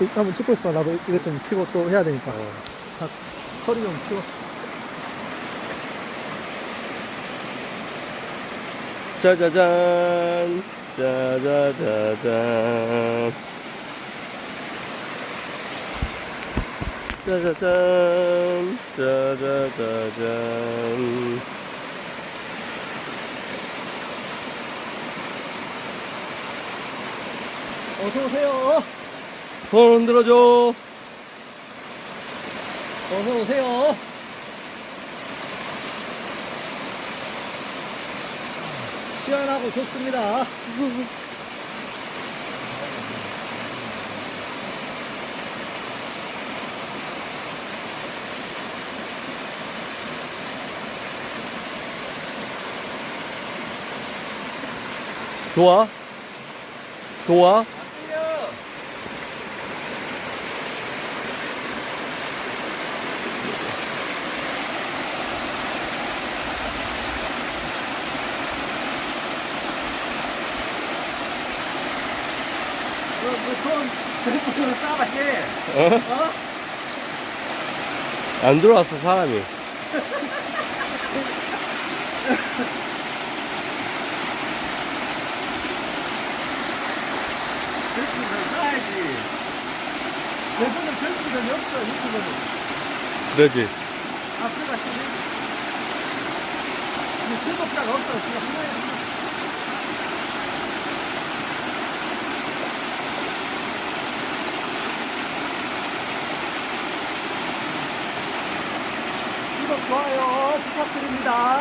그, 한번 찍고 있어. 나도 이것 좀 키고 또 해야 되니까. 자, 허리 좀 키워. 짜자잔 짜자자잔 짜자잔 짜자자잔 어서오세요. 손 흔들어줘 어서 오세요. 시원하고 좋습니다. 좋아? 좋아? 그럼 드리프트를 싸봤지? 어? 어? 안 들어왔어 사람이 드리프트를 싸야지. 요즘은 드리프트는 없어, 유튜브는. 그러지 앞에가 지금. 즐겁다가 없어, 지금. 구독, 좋아요 부탁드립니다.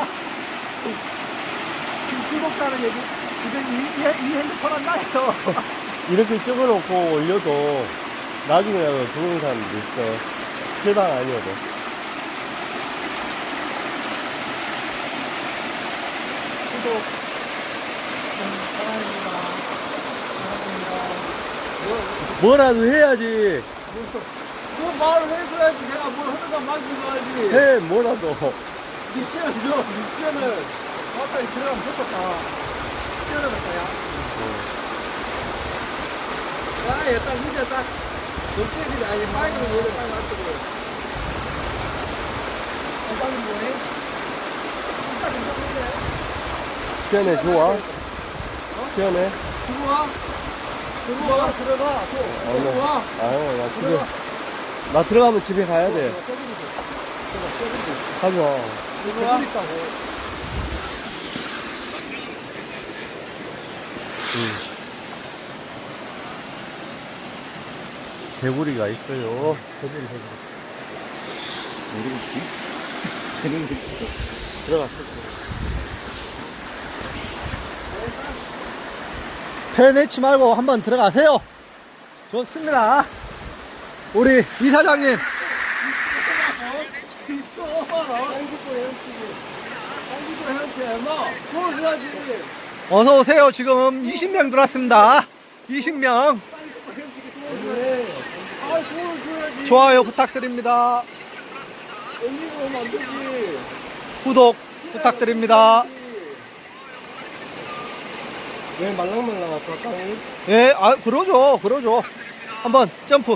구독자는 얘기, 지금 이, 이, 이 핸드폰 안 나요. 이렇게 찍어놓고 올려도 나중에라도 좋은 사람도 있어 세상 아니어도 구독, 음, 사랑합니다. 사랑합니다. 뭐라도 해야지 그 말을 해줘야지. 내가 뭘 하는가 만들어야지. 해 뭐라도 미션을 줘. 미션을. 아까 들어가면 좋겠다. 시원하겠다 야. 야, 약간 진짜 딱, 녹색이 아니, 빨간 거 얘를 딱 놔두고. 빨간 뭐해? 진짜 괜찮은데? 시원해 좋아 시원해 들어와. 들어와. 들어가. 네. 들어와. 아유 나 집에. 나 들어가면 집에 가야 돼 가져와 들어와. 있다고. 응. 개구리가 있어요 개구리, 개구리. 들어갔어 배 내치 말고 한번 들어가세요. 좋습니다. 우리 이사장님. 어서 오세요. 지금 20명 들어왔습니다. 20명. 좋아요 부탁드립니다. 구독 부탁드립니다. 왜 말랑말랑할까 땅이? 예, 아, 그러죠, 그러죠. 한번 점프.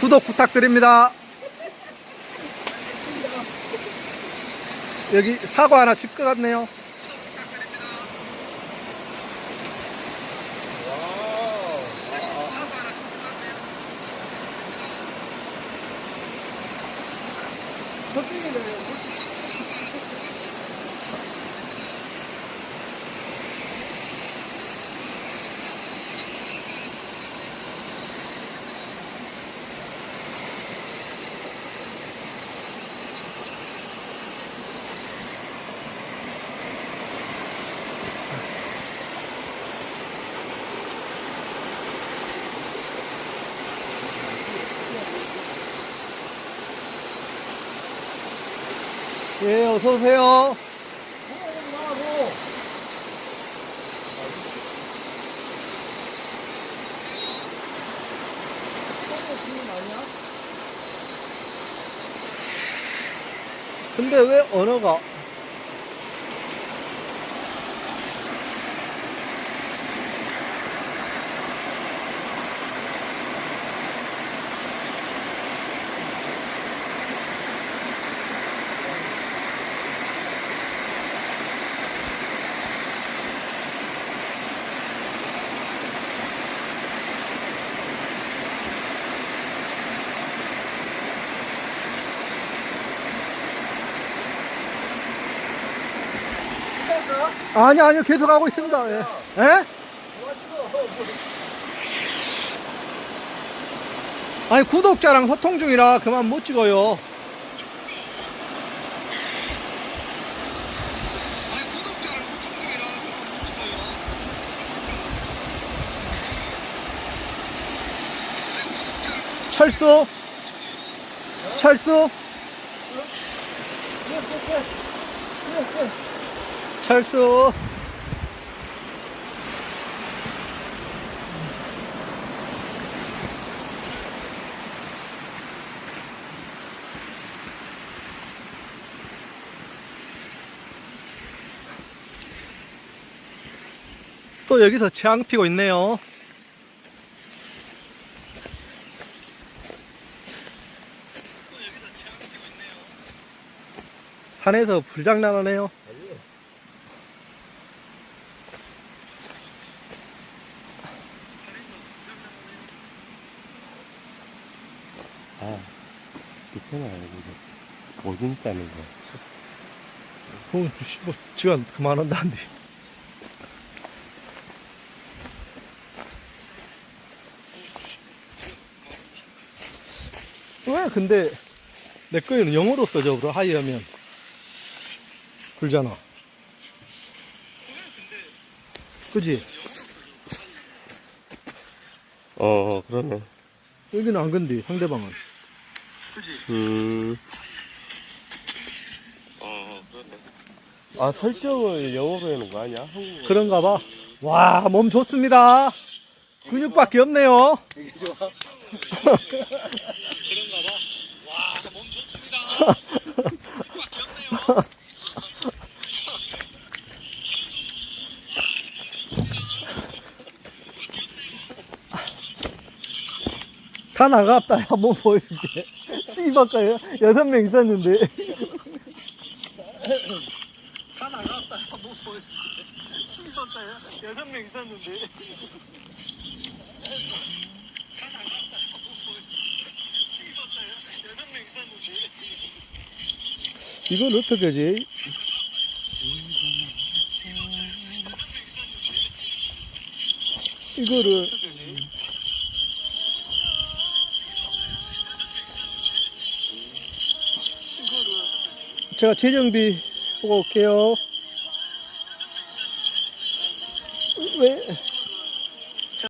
구독 부탁드립니다. 여기 사과 하나 집것 같네요. 예, 어서오세요. 근데 왜 언어가 아니 아니요 계속 하고 있습니다. 예. 예? 아니 구독자랑 소통 중이라 그만 못 찍어요. 아니 구독자랑 소통 중이라 그만 못 찍어요. 철수 철수 철수. 또 여기서 취향 피고 있네요. 산에서 불장난하네요 아, 그편은 아니고, 오줌 싸는 거. 어, 씨, 뭐, 지가 그만한다는데. 왜 근데 내 거에는 영어로 써져 그러 하이하면 그러잖아 그지 어, 어, 그러네. 여기는 안 건디 상대방은 음. 어, 그러네. 아, 설정을 영어로 해놓은 거 아니야? 한국어. 그런가 봐 와 몸 좋습니다 근육밖에 없네요 다 나갔다. 한번 보여줄게. 씨발까요? 여섯 명 있었는데. 다 나갔다. 한번 보여줄게. 씨발까요? 여섯 명 있었는데. 이건 어떻게 하지? 이거를 제가 재정비 보고 올게요. 왜?